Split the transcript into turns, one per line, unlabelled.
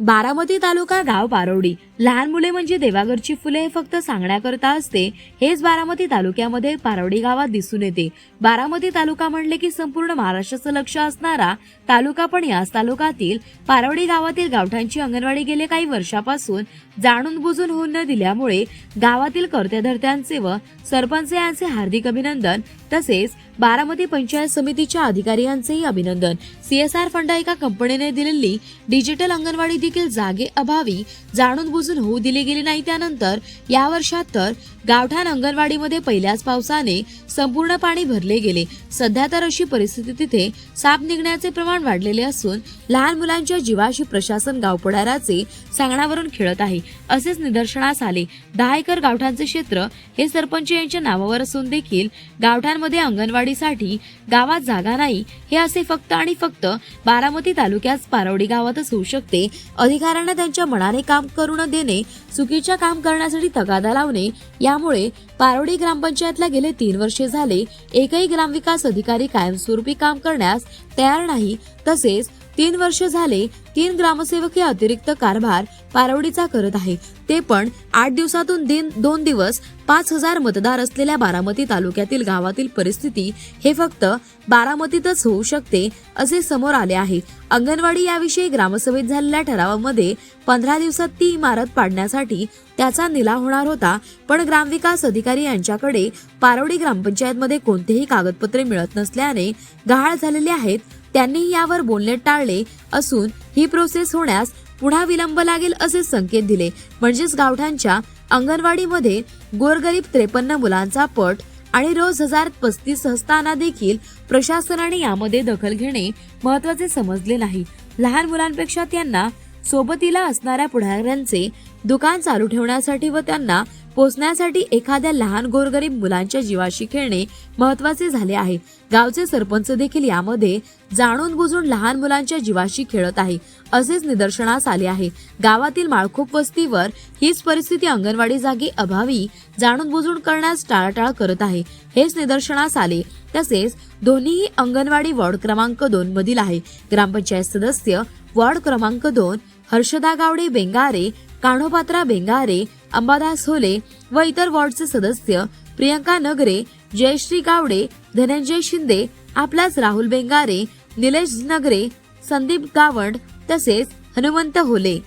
बारामती तालुका गाव पारोडी लहान मुले म्हणजे देवाघरची फुले हे फक्त सांगण्याकरता असते हेच बारामती तालुक्यामध्ये पारोडी गावात दिसून येते. बारामती तालुका म्हणले की संपूर्ण महाराष्ट्राचं लक्ष असणारा तालुका पण याच तालुक्यातील पारोडी गावातील गावठांची अंगणवाडी गेले काही वर्षापासून जाणून बुजून होऊन न दिल्यामुळे गावातील कर्त्याधर्त्यांचे व सरपंच यांचे हार्दिक अभिनंदन तसेच बारामती पंचायत समितीच्या अधिकारी यांचेही अभिनंदन सीएसआर फंड एका कंपनीने दिलेली डिजिटल अंगणवाडी देखील जागे अभावी जाणून बुजून होऊ दिले गेले नाही त्यानंतर या वर्षात तर गावठाण अंगणवाडीमध्ये पहिल्याच पावसाने संपूर्ण पाणी भरले गेले. सध्या तर अशी परिस्थिती तिथे साप निघण्याचे प्रमाण वाढलेले असून लहान मुलांच्या जीवाशी प्रशासन गावपडाराचे सांगण्यावरून खेळत आहे. असेच निदर्शनास आले. दहा एकर गावठाणचे क्षेत्र हे सरपंच यांच्या नावावर असून देखील गावठाणमध्ये अंगणवाडीसाठी गावात जागा नाही. हे असे फक्त आणि फक्त बारामती तालुक्यात पारवडी गावातच होऊ शकते. अधिकाऱ्यांना त्यांच्या मनाने काम करू न देणे चुकीच्या काम करण्यासाठी तगादा लावणे या त्यामुळे पारोडी ग्रामपंचायतला गेले तीन वर्षे झाले एकही ग्रामविकास अधिकारी कायमस्वरूपी काम करण्यास तयार नाही. तसेच तीन वर्ष झाले तीन ग्रामसेवक हे अतिरिक्त कारभार पारवडीचा करत आहे. ते पण आठ दिवसातून दिन दोन दिवस पाच हजार मतदार असलेल्या बारामती तालुक्यातील गावातील परिस्थिती हे फक्त बारामतीतच होऊ शकते असे समोर आले आहे. अंगणवाडी याविषयी ग्रामसभेत झालेल्या ठरावामध्ये पंधरा दिवसात ती इमारत पाडण्यासाठी त्याचा निलाव होणार होता. पण ग्रामविकास अधिकारी यांच्याकडे पारवडी ग्रामपंचायतमध्ये कोणतेही कागदपत्रे मिळत नसल्याने गहाळ झालेले आहेत. त्यांनी यावर बोलणे टाळले असून ही प्रोसेस होण्यास पुन्हा विलंब लागेल असे संकेत दिले. म्हणजेच गावठांच्या अंगणवाडीमध्ये गोरगरीब त्रेपन्न मुलांचा पट आणि रोज हजार पस्तीस असताना देखील प्रशासनाने यामध्ये दखल घेणे महत्त्वाचे समजले नाही. लहान मुलांपेक्षा त्यांना सोबतीला असणाऱ्या पुढाऱ्यांचे दुकान चालू ठेवण्यासाठी व त्यांना पोचण्यासाठी एखाद्या लहान गोरगरीब मुलांच्या जीवाशी खेळणे महत्त्वाचे झाले आहे. गावचे सरपंच देखील यामध्ये जाणून बुजून लहान मुलांच्या जीवाशी खेळत आहे असेच निदर्शनास आले आहे. गावातील माळखोप वस्तीवर हीच परिस्थिती अंगणवाडी जागी अभावी जाणून बुजून करण्यास टाळाटाळ करत आहे. हेच निदर्शनास आले. तसेच दोन्हीही अंगणवाडी वॉर्ड क्रमांक दोन मधील आहे. ग्रामपंचायत सदस्य वॉर्ड क्रमांक दोन हर्षदा गावडे बेंगारे कान्होपात्रा बेंगारे अंबादास होले व इतर वॉर्डचे सदस्य प्रियंका नगरे जयश्री गावडे धनंजय शिंदे आपलाच राहुल बेंगारे निलेश नगरे संदीप गावंड तसेच हनुमंत होले.